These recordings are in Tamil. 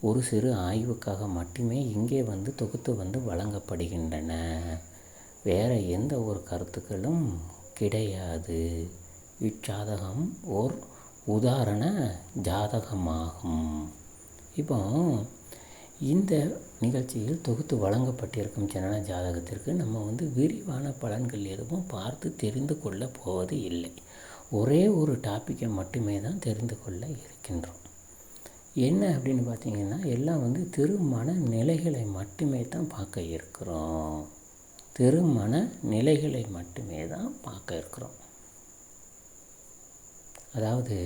ஒரு சிறு ஆய்வுக்காக மட்டுமே இங்கே வந்து தொகுத்து வந்து வழங்கப்படுகின்றன. வேறு எந்த ஒரு கருத்துக்களும் கிடையாது. இச்சாதகம் ஓர் உதாரண ஜாதகமாகும். இப்போ இந்த நிகழ்ச்சியில் தொகுத்து வழங்கப்பட்டிருக்கும் ஜனன ஜாதகத்திற்கு நம்ம வந்து விரிவான பலன்கள் எதுவும் பார்த்து தெரிந்து கொள்ளப் போவது இல்லை. ஒரே ஒரு டாப்பிக்கை மட்டுமே தான் தெரிந்து கொள்ள இருக்கின்றோம். என்ன அப்படின்னு பார்த்தீங்கன்னா எல்லாம் வந்து திருமண நிலைகளை மட்டுமே தான் பார்க்க இருக்கிறோம். திருமண நிலைகளை மட்டுமே தான் பார்க்க இருக்கிறோம். அதாவது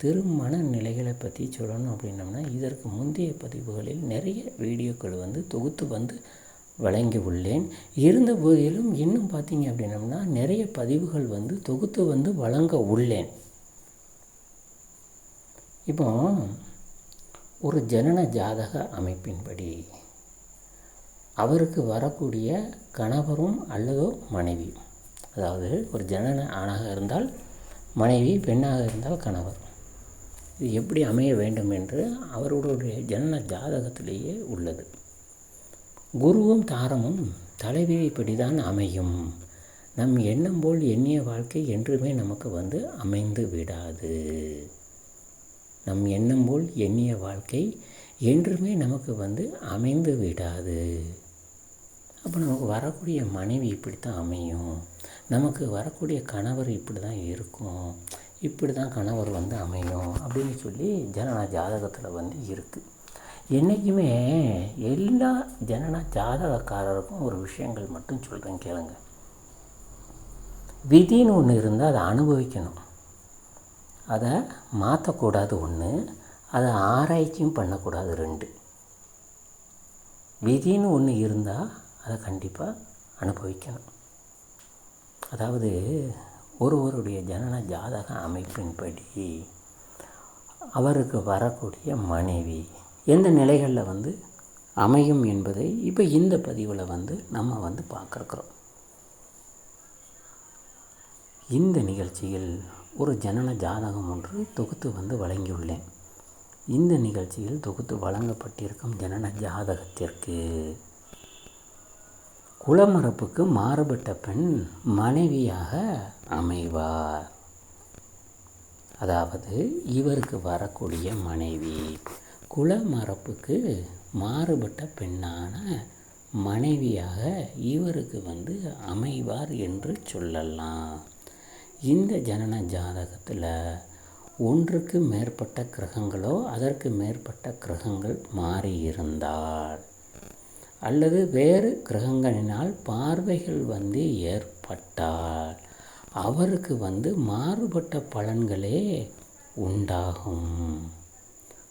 திருமண நிலைகளை பற்றி சொல்லணும் அப்படின்னம்னா இதற்கு முந்தைய பதிவுகளில் நிறைய வீடியோக்கள் வந்து தொகுத்து வந்து வழங்கி உள்ளேன். இருந்த போதிலும் இன்னும் பார்த்தீங்க அப்படின்னம்னா நிறைய பதிவுகள் வந்து தொகுத்து வந்து வழங்க உள்ளேன். இப்போ ஒரு ஜனன ஜாதக அமைப்பின்படி அவருக்கு வரக்கூடிய கணவரும் அல்லதோ மனைவி அதாவது ஒரு ஜனன ஆணாக இருந்தால் மனைவி பெண்ணாக இருந்தால் கணவர். இது எப்படி அமைய வேண்டும் என்று அவர்களுடைய ஜனன ஜாதகத்திலேயே உள்ளது. குருவும் தாரமும் தலைவிதிப்படி தான் அமையும். நம் எண்ணம் போல் எண்ணிய வாழ்க்கை என்றுமே நமக்கு வந்து அமைந்து விடாது. நம் எண்ணம் போல் எண்ணிய வாழ்க்கை என்றுமே நமக்கு வந்து அமைந்து விடாது. அப்போ நமக்கு வரக்கூடிய மனைவி இப்படி தான் அமையும். நமக்கு வரக்கூடிய கணவர் இப்படி தான் இருக்கும். இப்படி தான் கணவர் வந்து அமையும் அப்படின்னு சொல்லி ஜனன ஜாதகத்தில் வந்து இருக்குது என்றைக்குமே எல்லா ஜனன ஜாதகக்காரருக்கும் ஒரு விஷயங்கள் மட்டும் சொல்கிறேன் கேளுங்க. விதின்னு ஒன்று இருந்தால் அதை அனுபவிக்கணும். அதை மாற்றக்கூடாது ஒன்று அதை ஆராய்ச்சியும் பண்ணக்கூடாது ரெண்டு. விதின்னு ஒன்று இருந்தால் அதை கண்டிப்பாக அனுபவிக்கணும். அதாவது ஒருவருடைய ஜனன ஜாதக அமைப்பின்படி அவருக்கு வரக்கூடிய மனைவி எந்த நிலைகளில் வந்து அமையும் என்பதை இப்போ இந்த பதிவில் வந்து நம்ம வந்து பார்க்குறோம். இந்த நிகழ்ச்சியில் ஒரு ஜனன ஜாதகம் ஒன்று தொகுத்து வந்து வழங்கியுள்ளேன். இந்த நிகழ்ச்சியில் தொகுத்து வழங்கப்பட்டிருக்கும் ஜனன ஜாதகத்திற்கு குளமரப்புக்கு மாறுபட்ட பெண் மனைவியாக அமைவார். அதாவது இவருக்கு வரக்கூடிய மனைவி குளமரப்புக்கு மாறுபட்ட பெண்ணான மனைவியாக இவருக்கு வந்து அமைவார் என்று சொல்லலாம். இந்த ஜனன ஜாதகத்தில் ஒன்றுக்கு மேற்பட்ட கிரகங்களோ அதற்கு மேற்பட்ட கிரகங்கள் மாறியிருந்தால் அல்லது வேறு கிரகங்களினால் பார்வைகள் வந்து ஏற்பட்டால் அவருக்கு வந்து மாறுபட்ட பலன்களே உண்டாகும்.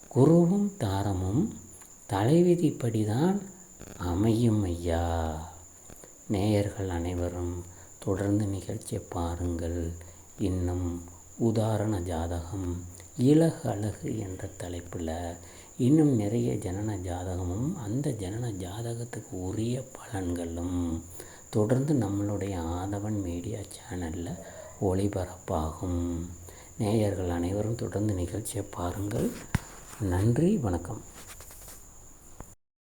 குருவும் தாரமும் தலைவிதிப்படி தான் அமையும் ஐயா. நேயர்கள் அனைவரும் தொடர்ந்து நிகழ்ச்சியை பாருங்கள். இன்னும் உதாரண ஜாதகம் இலகு அழகு என்ற தலைப்பில் இன்னும் நிறைய ஜனன ஜாதகமும் அந்த ஜனன ஜாதகத்துக்கு உரிய பலன்களும் தொடர்ந்து நம்மளுடைய ஆதவன் மீடியா சேனலில் ஒளிபரப்பாகும். நேயர்கள் அனைவரும் தொடர்ந்து நிகழ்ச்சியை பாருங்கள். நன்றி வணக்கம்.